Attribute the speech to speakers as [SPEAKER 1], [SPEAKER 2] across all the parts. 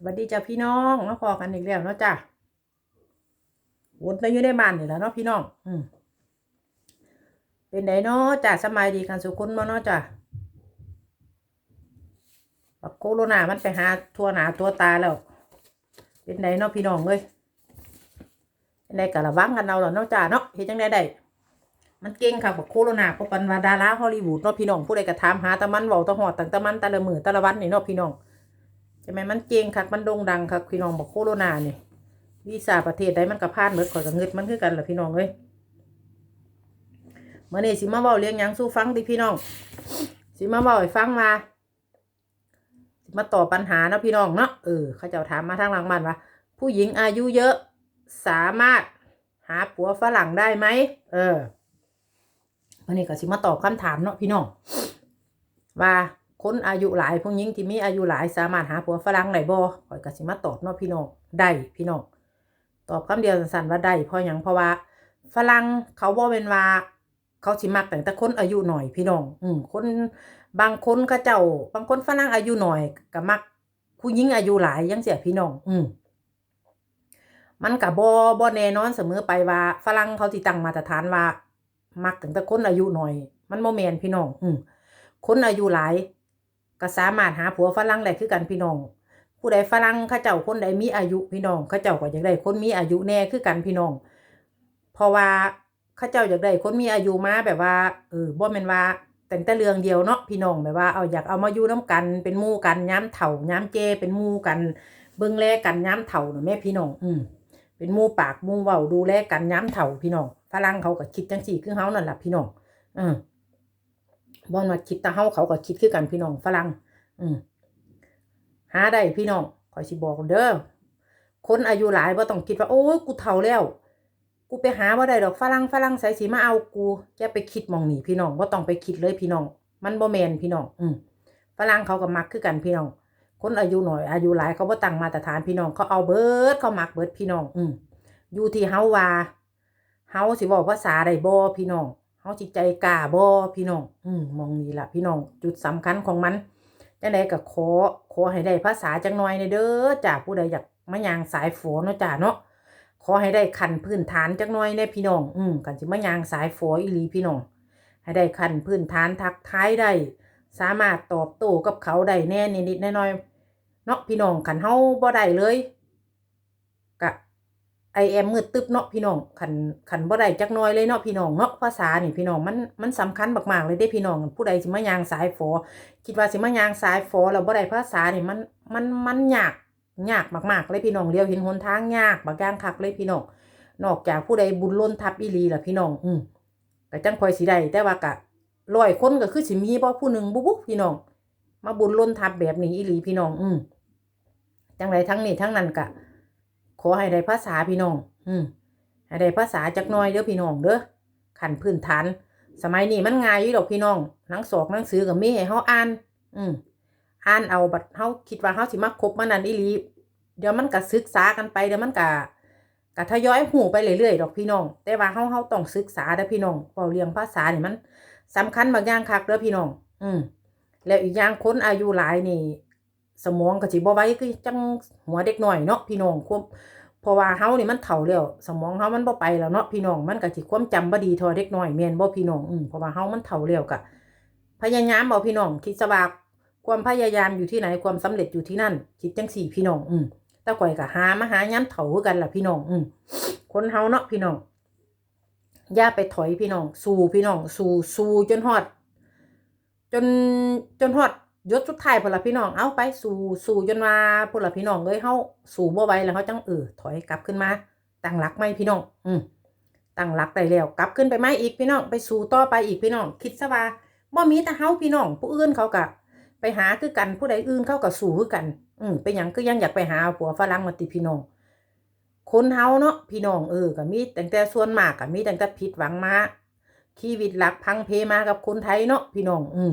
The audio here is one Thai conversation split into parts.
[SPEAKER 1] สวัสดีจ้าพี่น้องมาพอกันอีกแล้วเนาะจ้าวนไปอยู่ในบ้านนี่แหละเนาะพี่น้อง อืมเป็นไดเนาะจ้าสำบายดีกันสุขุนมาเนาะจ้าบักโคโรนามันไปหาทัวหนาตัวตาแล้ว เป็นไดเนาะพี่น้องเอ้ยเป็นไดกะระวังกันเอาเหรอเนาะจ้าเนาะเฮ็ดจังไดได้มันเก่งค่ะบักโคโรนาเพราะปันว่าดาราฮอลลีวูดเนาะพี่น้องผู้ใดก็ถามหาตะมันเว้าตะหอดตังตะมันต่ละมือต่ละวันนี่เนาะพี่น้อง ช่ไหมมันเก่งคักมันโด่งดังคักพี่น้องบอกโคโรนาเนี่ยวีซ่าประเทศใดมันก็พาดเหมือนข่อยกับเงิดมันคือกันแหละพี่น้องเอ้ยเมื่อนี้สิมาเว้าเลี้ยงยังสู้ฟังดิพี่น้องสิมาเว้าให้ฟังมาสิมาตอบปัญหาเนาะพี่น้องเนาะเออเขาเจ้าถามมาทางหลังบ้านว่าผู้หญิงอายุเยอะสามารถหาผัวฝรั่งได้ไหมเออวันนี้ก็สิมาตอบคำถามเนาะพี่น้องว่า คนอายุหลายผู้หญิงที่มีอายุหลายสามารถหาผัวฝรั่งได้บ่ข่อยก็สิมาตอบเนาะพี่น้องได้พี่น้องตอบคำเดียวสั้นๆว่าได้เพราะหยังเพราะว่าฝรั่งเขาบ่เป็นว่าเขาสิมักแต่แต่คนอายุหน่อยพี่น้อง อืมคนบางคนเขาเจ้า บางคนฝรั่งอายุหน่อยก็มักผู้หญิงอายุหลายยังเสียพี่น้อง อืมมันก็บ่บ่แน่นอนเสมอไปว่าฝรั่งเขาสิตั้งมาตรฐานว่า มักตั้งแต่คนอายุหน่อย มันบ่แม่นพี่น้อง อืมคนอายุหลาย ก็สามารถหาผัวฝรั่งได้คือกันพี่น้อง ผู้ใดฝรั่งเขาเจ้าคนใดมีอายุพี่น้องเขาเจ้าก็อยากได้คนมีอายุแน่คือกันพี่น้อง เพราะว่าเขาเจ้าอยากได้คนมีอายุมาแบบว่าเออบ่แม่นว่าแต่งแต่เรื่องเดียวเนาะพี่น้องแบบว่าเอาอยากเอามาอยู่น้กันเป็นมู่กันย้ำเฒ่าย้ำเจเป็นมู่กันเบิ่งแลกันย้ำเฒ่าน่ะแม่พี่น้องอืมเป็นมู่ปากมู่เว้าดูแลกันย้ำเฒ่าพี่น้องฝรั่งเขาก็คิดจังซี่คือเฮานั่นล่ะพี่น้องอืม บ่มาคิดแต่เฮาเขาก็คิดคือกันพี่น้องฝรั่งอืมหาได้พี่น้องขอยสิบอกเด้อคนอายุหลายบ่าต้องคิดว่าโอ้ยกูเฒ่าแล้ว กูไปหาบ่าได้ดอกฝรั่งฝรั่งใส่สิมาเอากูอย่าไปคิดมองหนีพี่น้องบ่าต้องไปคิดเลยพี่น้อง มันบ่แมนพี่น้อง อืมฝรั่งเขาก็มักคือกันพี่น้อง คนอายุหน่อยอายุหลายเขาบ่ตั้งมาตรฐานพี่น้องเขาเอาเบิร์ดเขามักเบิร์ดพี่น้อง อืมอยู่ที่เฮาว่าเฮาสิเว้าภาษาได้บ่พี่น้อง เฮาสิตใจกล้าบ่พี่น้อง อืมมองนี่ล่ะพี่น้อง จุดสำคัญของมันจังใดก็ขอขอให้ได้ภาษาจังหน่อยในเด้อจ้าผู้ใดอยากมายางสายฝนเนาะจ้าเนาะขอให้ได้คันพื้นฐานจังหน่อยในพี่น้อง อืมกันสิมายางสายฝนอีหลีพี่น้อง ให้ได้คันพื้นฐานทักท้ายได้สามารถตอบโต้กับเขาได้แน่นิดๆน้อยๆเนาะพี่น้องคันเฮาบ่ได้เลย ไอแอมมืดตึบเนาะพี่น้องคันคันบ่ได้จักน้อยเลยเนาะพี่น้องเนาะภาษานี่พี่น้องมันมันสำคัญมากๆเลยเด้พี่น้องผู้ใดสิมายางสายฝอคิดว่าสิมายางสายฟอแล้วบ่ได้ภาษานี่มันมันมันยากยากมากๆเลยพี่น้องเดียวเห็นหนทางยากบางอย่างคักเลยพี่น้องนอกจากผู้ใดบุญล้นทับอีหลีล่ะพี่น้องอืมก็จังคอยสิได้แต่ว่ากะร้อยคนก็คือสิมีบ่ผู้หนึ่งบุบุพี่น้อง มาบุญล้นทับแบบนี้อีหลีพี่น้อง อืมจังไรทั้งนี้ทั้งนั้นกะ ขอให้ได้ภาษาพี่น้อง อืมให้ได้ภาษาจักน่อยเด้อพี่น้องเด้อขันพื้นฐาน สมัยนี้มันง่ายอยู่ดอกพี่น้องหนังสอกหนังสือก็มีให้เฮาอ่าน อืมอ่านเอาบัดเฮาคิดว่าเฮาสิมาคบมันนั่นอีหลีเดี๋ยวมันก็ศึกษากันไปเดี๋ยวมันก็ก็ทยอยหูไปเรื่อยๆดอกพี่น้อง แต่ว่าเฮาเฮาต้องศึกษาเด้อพี่น้องเว้าเรียงภาษาเนี่ยมันสำคัญบางอย่างคักเด้อพี่น้อง อืมแล้วอีกอย่างคนอายุหลายนี่ สมองก็สิบ่ไวคือจังหัวเด็กน้อยเนาะพี่น้องควบเพราะว่าเฮานี่มันเฒ่าแล้วสมองเฮามันบ่ไปแล้วเนาะพี่น้องมันก็สิความจำบ่ดีท่าเด็กน้อยแม่นบ่พี่น้องอืมเพราะว่าเฮามันเฒ่าแล้วก็พยายามเอาพี่น้องคิดซะว่าความพยายามอยู่ที่ไหนความสำเร็จอยู่ที่นั่นคิดจังสี่พี่น้องอืมแต่ข่อยก็หามาหายาเฒ่าคือกันล่ะพี่น้องอืมคนเฮาเนาะพี่น้องอย่าไปถอยพี่น้อง สู้พี่น้อง สู้สู้จนฮอด จนจนฮอด ยศสุดท้ายพละพี่น้องเอาไปสู่สู่จนว่าพละพี่น้องเอ้ยเฮาสู่บ่ไหวแล้วเฮาจังเออถอยกลับขึ้นมาตั้งหลักใหม่พี่น้อง อืมตั้งหลักได้แล้วกลับขึ้นไปใหม่อีกพี่น้อง ไปสู่ต่อไปอีกพี่น้อง คิดซะว่าบ่มีแต่เฮาพี่น้อง ผู้อื่นเขาก็ไปหาคือกันผู้ใดอื่นเขาก็สู่คือกัน อืมเป็นหยังคือยังอยากไปหาผัวฝรั่งมาติพี่น้องคนเฮาเนาะพี่น้องเออก็มีตั้งแต่ส่วนมากก็มีตั้งแต่ผิดหวังมาชีวิตหลักพังเพมากับคนไทยเนาะพี่น้อง อืม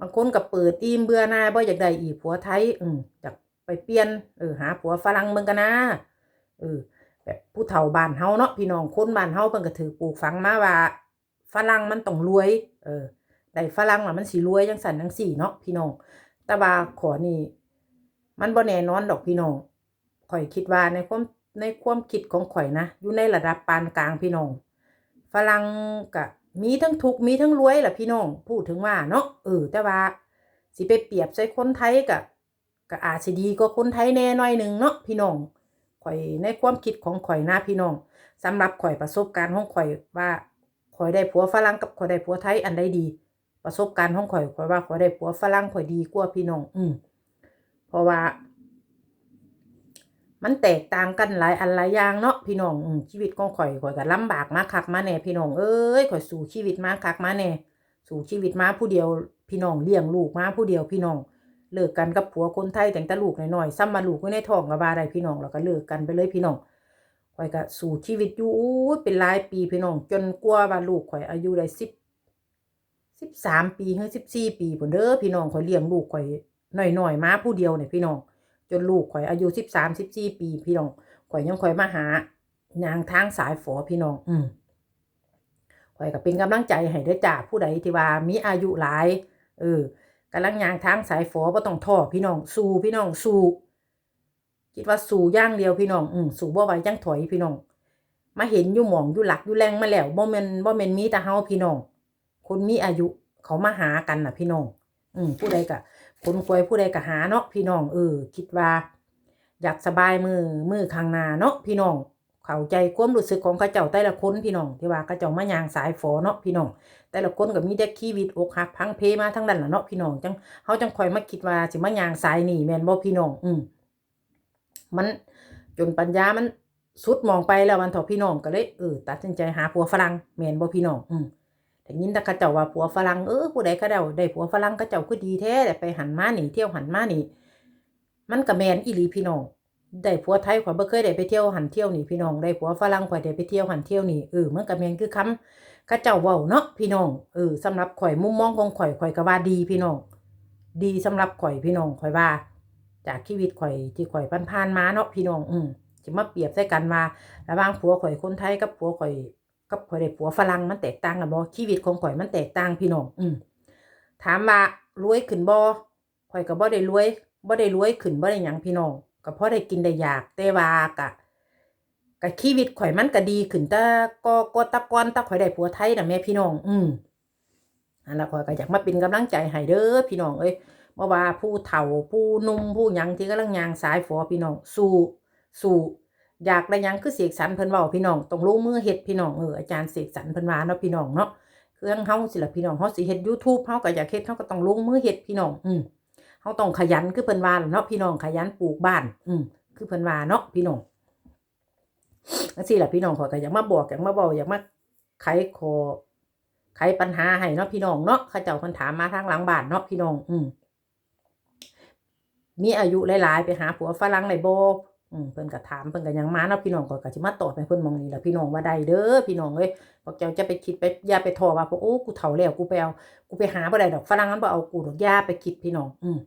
[SPEAKER 1] บางคนก็เปิดอิ่มเบื่อหน้ายบ่อยากได้อีกผัวไทย อืมอยากไปเปลี่ยนเออหาผัวฝรั่งเบิ่งกันนะเออแบบผู้เฒ่าบ้านเฮาเนาะพี่น้องคนบ้านเฮาเพิ่นก็ถือปลูกฝังมาว่าฝรั่งมันต้องรวย เออได้ฝรั่งล่ะมันสิรวยจังซั่นจังซี่เนาะพี่น้องแต่ว่าขอนี่มันบ่แน่นอนดอกพี่น้องข่อยคิดว่าในความในความคิดของข่อยนะอยู่ในระดับปานกลางพี่น้องฝรั่งก็ มีทั้งทุกมีทั้งรวยแหละพี่น้องพูดถึงว่าเนาะเออแต่ว่าสิไปเปรียบใส่คนไทยก็ก็อาจสิดีกว่าคนไทยแน่หน่อยหนึ่งเนาะพี่น้องข่อยในความคิดของข่อยนะพี่น้องสำหรับข่อยประสบการณ์ของข่อยว่าข่อยได้ผัวฝรั่งกับข่อยได้ผัวไทยอันใดดี ประสบการณ์ของข่อยข่อยว่าข่อยได้ผัวฝรั่งข่อยดีกว่าพี่น้อง อืมเพราะว่า มันแตกต่างกันหลายอันหลายอย่างเนาะพี่น้องชีวิตของข่อยข่อยก็ลำบากมาคักมาแน่พี่น้องเอ้ยข่อยสู่ชีวิตมาคักมาแน่สู่ชีวิตมาผู้เดียวพี่น้องเลี้ยงลูกมาผู้เดียวพี่น้องเลิกกันกับผัวคนไทยแต่งต่ลูกหน้อยๆซ้ำมาลูกไว้ในท้องก็บ่าได้พี่น้องแล้วก็เลิกกันไปเลยพี่น้องข่อยก็สู่ชีวิตอยู่เป็นหลายปีพี่น้อง จนกว่าว่าลูกข่อยอายุได้สิบสิบสามปีถึงสิบสี่ปีพุ่นเด้อพี่น้องข่อยเลี้ยงลูกข่อยหน้อยๆมาผู้เดียวเนี่ยพี่น้อง จนลูกข่อยอายุสิบสามสิบสี่ปี พี่น้องข่อยยังข่อยมาหายางทางสายฝอพี่น้อง อืมข่อยก็เป็นกำลังใจให้เด้อจ้าผู้ใดที่ว่ามีอายุหลาย เออกำลังยางทางสายฝอบ่ต้องท้อพี่น้อง สู้พี่น้องสู้คิดว่าสู้อย่างเดียวพี่น้อง อืมสู้บ่ไหวจังถอยพี่น้อง มาเห็นอยู่หมองอยู่หลักอยู่แรงมาแล้วบ่แม่นบ่แม่นมีแต่เฮาพี่น้อง คนมีอายุเขามาหากันน่ะพี่น้อง อืมผู้ใดก็ คนควยผู้ใดก็หาเนาะพี่น้องเออคิดว่า อยากสบายมือมือข้างหน้าเนาะพี่น้องเข้าใจความรู้สึกของเขาเจ้าแต่ละคนพี่น้องที่ว่าเขาเจ้ามายางสายฝอเนาะพี่น้องแต่ละคนก็มีแต่ชีวิตอกหักพังเพมาทั้งนั้นล่ะเนาะพี่น้องจังเฮาจังคอยมาคิดว่าสิมายางสายนี่แม่นบ่พี่น้องอืมมันจนปัญญามันสุดมองไปแล้วมันถอพี่น้องก็เลยเออตัดสินใจหาผัวฝรั่งแม่นบ่พี่น้องอืม แต่ยินแต่เขาเจ้าว่าผัวฝรั่งเออผู้ใดเขาเดาได้ผัวฝรั่งเขาเจ้าก็ดีแท้แต่ไปหันมาหนีเที่ยวหันมาหนีมันก็แมนอีหลีพี่น้องได้ผัวไทยข่อยบ่เคยได้ไปเที่ยวหันเที่ยวนี่พี่น้องได้ผัวฝรั่งข่อยได้ไปเที่ยวหันเที่ยวนี่เออมันก็แมนคือคำเขาเจ้าเว้าเนาะพี่น้องเออสำหรับข่อยมุมมองของข่อยข่อยก็ว่าดีพี่น้องดีสำหรับข่อยพี่น้องข่อยว่า จากชีวิตข่อยที่ข่อยผ่านๆมาเนาะพี่น้องอืมจะมาเปรียบใส่กันว่าระหว่างผัวข่อยคนไทยกับผัวข่อย กับข่อยได้ผัวฝรั่งมันแตกต่างกันบ่ชีวิตของข่อยมันแตกต่างพี่น้องอืมถามว่ารวยขึ้นบ่ข่อยก็บ่ได้รวยบ่ได้รวยขึ้นบ่ได้หยังพี่น้องก็พอได้กินได้อยากแต่ว่ากะกะชีวิตข่อยมันก็ดีขึ้นแต่ก็ก็ตะก่อนตะข่อยได้ผัวไทยน่ะแม่พี่น้อง อืมอันละข่อยก็อยากมาเป็นกำลังใจให้เด้อพี่น้องเอ้ยบ่ว่าผู้เฒ่าผู้นุ่มผู้หยังที่กำลังย่างสายฝอพี่น้อง สู้สู้ อยากได้ยังคือเสกสรรเพิ่นเว้าพี่น้องต้องลงมือเฮ็ดพี่น้องเอออาจารย์เสกสรรเพิ่นว่าเนาะพี่น้องเนาะเครื่องเฮาสิล่ะพี่น้องเฮาสิเฮ็ด YouTube เฮาก็อยากเฮ็ดเฮาก็ต้องลงมือเฮ็ดพี่น้องอืมเฮาต้องขยันคือเพิ่นว่าเนาะพี่น้องขยันปลูกบ้าน อืมคือเพิ่นว่าเนาะพี่น้องจังซี่ล่ะพี่น้องขอยก็อยากมาบอกอยากมาเว้าอยากมาไขขอไขปัญหาให้เนาะพี่น้องเนาะเขาเจ้าเพิ่นถามมาทางหลังบ้านเนาะพี่น้อง อืมมีอายุหลายๆ ไปหาผัวฝรั่งได้บ่ อืมเพิ่นก็ถามเพิ่นก็ยังมาเนาะพี่น้องก็ก็สิมาตอบให้เพิ่นมองนี่ล่ะพี่น้องว่าได้เด้อพี่น้องเอ้ยพวกเจ้าจะไปคิดไปอย่าไปทอว่าพวกโอ้กูเฒ่าแล้วกูไปเอากูไปหาบ่ได้ดอกฝรั่งมันบ่เอากูดอกอย่าไปคิดพี่น้อง อืม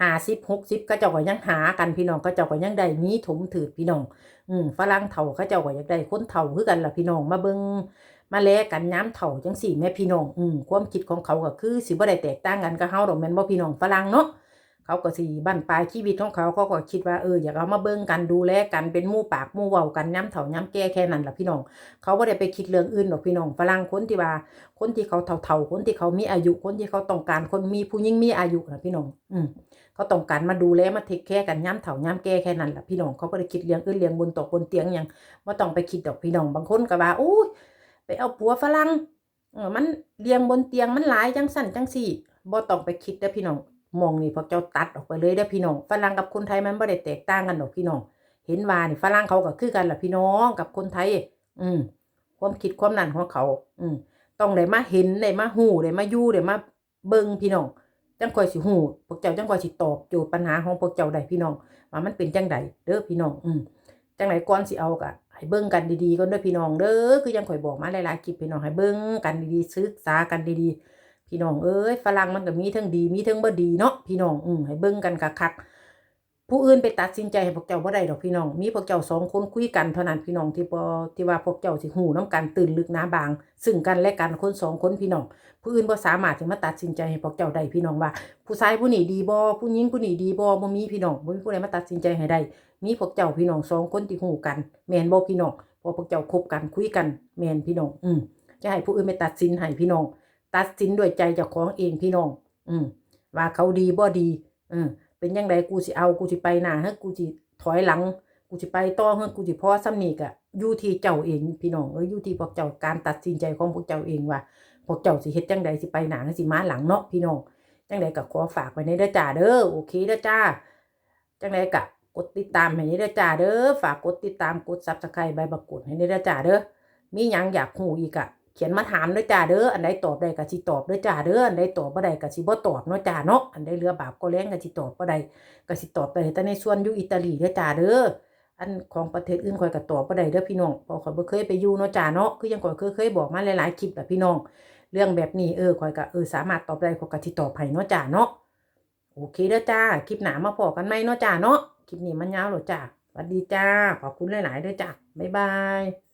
[SPEAKER 1] 50 60ก็เจ้าก็ยังหากันพี่น้องก็เจ้าก็ยังได้มีถมถือพี่น้อง อืมฝรั่งเฒ่าเขาเจ้าก็อยากได้คนเฒ่าคือกันล่ะพี่น้องมาเบิ่งมาแลกกันย้ำเฒ่าจังซี่แม่พี่น้องอืมความคิดของเขาก็คือสิบ่ได้แตกต่างกันกับเฮาดอกแม่นบ่พี่น้องฝรั่งเนาะ เขาก็สิบั้นปลายชีวิตของเขาเขาก็คิดว่าเอออยากเอามาเบิ่งกันดูแลกันเป็นมู่ปากมู่เว้ากันย้ำเฒ่าย้ำแก่แค่นั้นล่ะพี่น้อง เขาบ่ได้ไปคิดเรื่องอื่นหรอกพี่น้องฝรั่งคนที่ว่า คนที่เขาเฒ่าๆคนที่เขามีอายุคนที่เขาต้องการคนมีผู้ยิ่งมีอายุนะพี่น้อง อืมเขาต้องการมาดูแลมาเทคแคร์กันย้ำเฒ่าย้ำแก่แค่นั้นล่ะพี่น้องเขาบ่ได้คิดเรื่องอื่นเรื่องบนตกบนเตียงหยังบ่ต้องไปคิดดอกพี่น้องบางคนก็ว่าโอ้ยไปเอาผัวฝรั่งเออมันเลี้ยงบนเตียงมันหลายจังสั่นจังซี่บ่ต้องไปคิดเด้อพี่น้อง มองนี่พวกเจ้าตัดออกไปเลยเด้อพี่น้องฝรั่งกับคนไทยมันไม่ได้แตกต่างกันหรอกพี่น้อง เห็นว่านี่ฝรั่งเขาก็คือกันล่ะพี่น้องกับคนไทย อืมความคิดความนั่นของเขา อืมต้องได้มาเห็นได้มาหูได้มาอยู่ได้มาเบิ่งพี่น้องจังค่อยสิหูพวกเจ้าจังค่อยสิตอบโจทย์ปัญหาของพวกเจ้าได้พี่น้องว่ามันเป็นจังใดเด้อพี่น้อง อืมจังไหนก่อนสิเอากะให้เบิ่งกันดีๆก่อนเด้อพี่น้องเด้อคือยังค่อยบอกมาหลายๆคลิปพี่น้องให้เบิ่งกันดีๆศึกษากันดีๆ พี่น้องเอ้ยฝรั่งมันก็มีทั้งดีมีทั้งบ่ดีเนาะพี่น้องอืมให้เบิ่งกันคักๆผู้อื่นไปตัดสินใจให้พวกเจ้าบ่ได้ดอกพี่น้อง มีพวกเจ้าสองคนคุยกันเท่านั้นพี่น้องที่บ่ที่ว่าพวกเจ้าสิหูน้กันตื่นลึกหนาบาง ซึ่งกันและกันคนสองคนพี่น้อง ผู้อื่นบ่สามารถที่มาตัดสินใจให้พวกเจ้าได้พี่น้องว่า ผู้ชายผู้นี้ดีบ่ผู้หญิงผู้นี้ดีบ่บ่มีพี่น้องบ่มีผู้ใดมาตัดสินใจให้ได้ มีพวกเจ้าพี่น้องสองคนที่หูกัน แม่นบ่พี่น้องพอพวกเจ้าคบกันคุยกัน แม่นพี่น้อง อืมจะให้ผู้อื่นไปตัดสินให้พี่น้อง ตัดสินด้วยใจเจ้าของเองพี่น้อง อืม ว่าเขาดีบ่ดีเออเป็นยังไงกูสิเอากูสิไปหน้าเฮ้กูสิถอยหลัง กูสิไปต่อเฮ้กูสิพอซ้ำนี่กะอยู่ที่เจ้าเองพี่น้องเอ้ยอยู่ที่พวกเจ้าการตัดสินใจของพวกเจ้าเองว่า พวกเจ้าสิเฮ็ดจังใดสิไปหน้าหรือสิมาหลังเนาะพี่น้องจังใดก็ขอฝากไว้ในเด้อจ้าเด้อโอเคเด้อจ้าจังใดก็กดติดตามให้ในเด้อจ้าเด้อฝากกดติดตามกด Subscribe ใบบักกดให้ในเด้อจ้าเด้อมีหยังอยากฮู้อีกอะ เขียนมาถามเด้อจ้าเด้ออันใดตอบได้ก็สิตอบเด้อจ้าเด้ออันใดตอบบ่ได้ก็สิบ่ตอบเนาะจ้าเนาะอันใดเหลือบาปก็แรงก็สิตอบบ่ได้ก็สิตอบได้แต่ในส่วนอยู่อิตาลีเด้อจ้าเด้ออันของประเทศอื่นข่อยก็ตอบบ่ได้เด้อพี่น้องเพราะข่อยบ่เคยไปอยู่เนาะจ้าเนาะคือยังข่อยเคยเคยบอกมาหลายๆคลิปแหละพี่น้อง เรื่องแบบนี้เออข่อยก็เออสามารถตอบได้ข่อยก็สิตอบให้เนาะจ้าเนาะโอเคเด้อจ้าคลิปหนามาพอกันไหมเนาะจ้าเนาะคลิปนี้มันยาวหรอจ้าสวัสดีจ้าขอบคุณหลายๆด้วยจ้าบ๊ายบาย